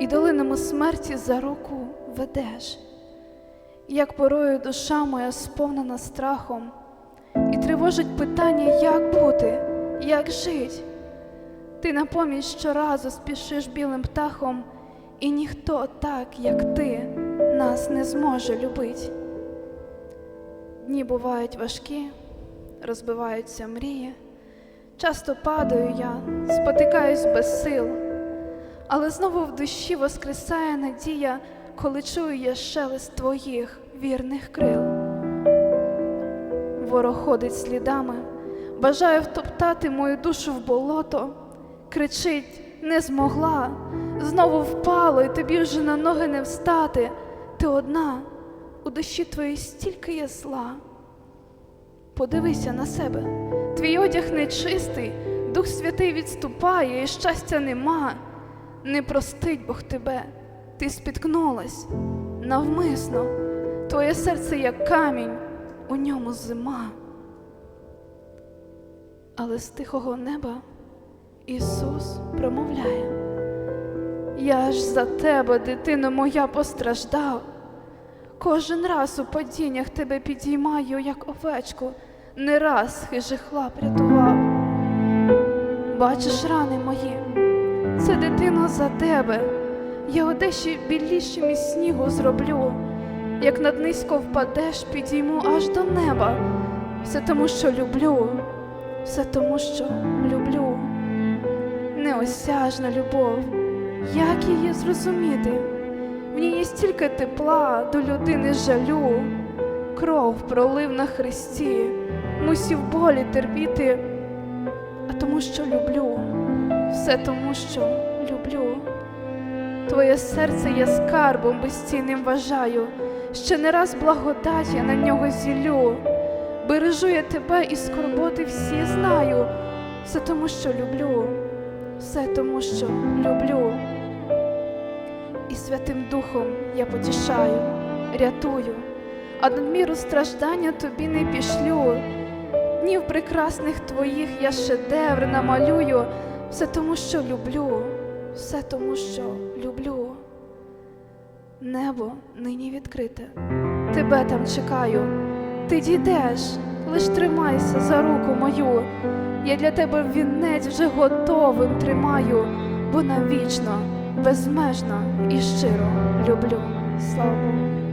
і долинами смерті за руку ведеш. Як порою душа моя сповнена страхом, і тривожить питання, як бути, як жить. Ти на поміч щоразу спішиш білим птахом, і ніхто так, як ти, нас не зможе любить. Дні бувають важкі, розбиваються мрії. Часто падаю я, спотикаюсь без сил, але знову в душі воскресає надія, коли чую я шелест твоїх вірних крил. Ворог ходить слідами, бажає втоптати мою душу в болото, кричить, не змогла, знову впало, і тобі вже на ноги не встати. Ти одна, у душі твоїй стільки є зла. Подивися на себе, твій одяг нечистий, Дух Святий відступає, і щастя нема. Не простить Бог тебе, ти спіткнулась. Навмисно, твоє серце як камінь, у ньому зима. Але з тихого неба Ісус промовляє: Я ж за тебе, дитино моя, постраждав. Кожен раз у падіннях тебе підіймаю, як овечку, не раз хижих лап рятував. Бачиш рани мої, це дитино за тебе. Я одежі білішим із снігу зроблю. Як над низько впадеш, підійму аж до неба. Все тому, що люблю, все тому, що люблю. Неосяжна любов, як її зрозуміти? В ній є стільки тепла до людини жалю, кров пролив на хресті, мусів болі терпіти, а тому, що люблю, все тому, що люблю. Твоє серце я скарбом безцінним вважаю, ще не раз благодать я на нього зілю. Бережу я тебе і скорботи всі знаю, все тому, що люблю, все тому, що люблю. І Святим Духом я потішаю, рятую, а надміру страждання тобі не пішлю. Днів прекрасних твоїх я шедевр намалюю, все тому, що люблю, все тому, що люблю. Небо нині відкрите, тебе там чекаю, ти дійдеш, лиш тримайся за руку мою. Я для тебе вінець вже готовим тримаю, бо навічно, безмежно і щиро люблю. Слава Богу.